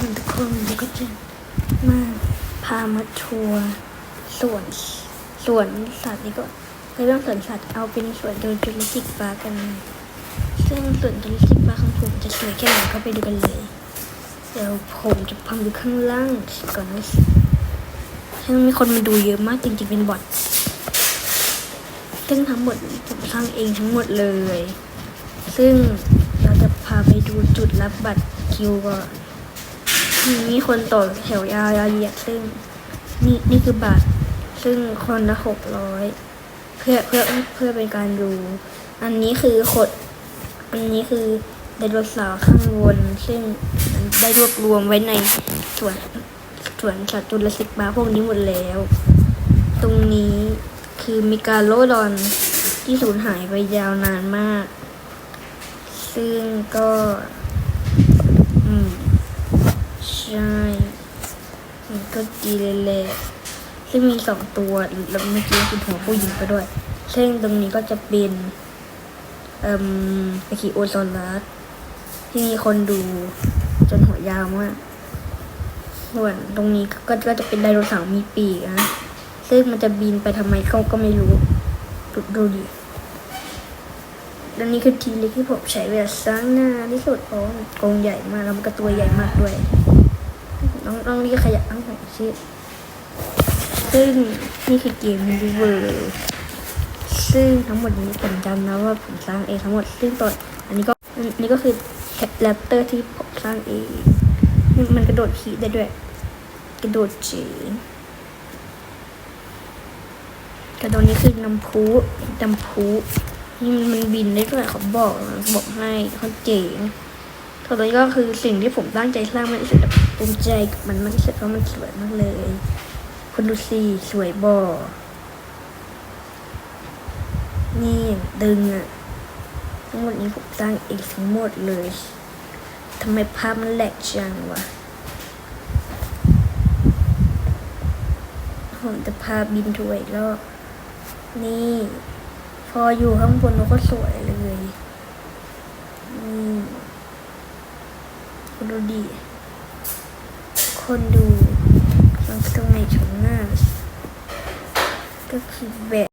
ทุกคนเดี๋ยวก็จะมาพามาทัวร์สวนสวนสัตว์นี่ก็ในเรื่องสวนสัตว์เอาเป็นสวนโดยจุลจิกปากัน ซึ่งสวนจุลจิกปาของผมจะสวยแค่ไหนก็ไปดูกันเลย เดี๋ยวผมจะพาดูข้างล่างก่อนนะซึ่งมีคนมาดูเยอะมากจริงๆเป็นบอทซึ่งทั้งหมดผมสร้างเองทั้งหมดเลย ซึ่งเราจะพาไปดูจุดรับบัตรคิวก่อน มีคนต่อแถวยาวๆเหยียดซึ่ง นี่นี่คือบัตรซึ่งคนละหกร้อยเพื่อเพื่อเพื่อเป็นการดู อันนี้คือขด อันนี้คือไดโนเสาร์ข้างบนซึ่งได้รวบรวมไว้ในส่วนส่วนสัตว์จุลศิลป์มาพวกนี้หมดแล้ว ตรงนี้คือมิกาโลดอนที่สูญหายไปยาวนานมาก ซึ่งก็ ใช่ มันก็ดีเลยแหละซึ่งมีสองตัวแล้วเมื่อกี้คุณหัวผู้หญิงไปด้วย ซึ่งตรงนี้ก็จะเป็นเอ่มไอคิโอซอลัสที่มีคนดูจนหัวยาวมากส่วนตรงนี้ก็ก็จะเป็นไดโนเสาร์มีปีกนะซึ่งมันจะบินไปทำไมเขาก็ไม่รู้ดูดูดิแล้วนี่คือทีเล็กที่ผมใช้เวลาสร้างหน้าที่สุดเพราะกรงใหญ่มากแล้วมันก็ตัวใหญ่มากด้วย น้องน้องนี่ขยะตั้งหัวชิดซึ่งนี่คือเกมรีเวอร์ซึ่งทั้งหมดนี้ผมจำนะว่าผมสร้างเองทั้งหมด ซึ่งตอนอันนี้ก็อันนี้ก็คือแรปเตอร์ที่ผมสร้างเองนี่มันกระโดดขี่ได้ด้วย กระโดดจีกระโดดนี้คือน้ำพุน้ำพุนี่มันมันบินได้ด้วยเขาบอกบอกให้เขาเจ๋ง ตอนนี้ก็คือสิ่งที่ผมตั้งใจสร้างมากที่สุดแบบภูมิใจกับมันมากที่สุดเพราะมันสวยมากเลยคุณดูสิสวยบ่นี่ดึงอะทั้งหมดนี้ผมสร้างเองทั้งหมดเลยทำไมภาพมันแหลกจังวะผมจะพาบินถวยแล้วนี่ พออยู่ข้างบนมันก็สวยเลยนี่ คุณดูดิคนดูฟังตรงในชมหน้า ก็คือแบบ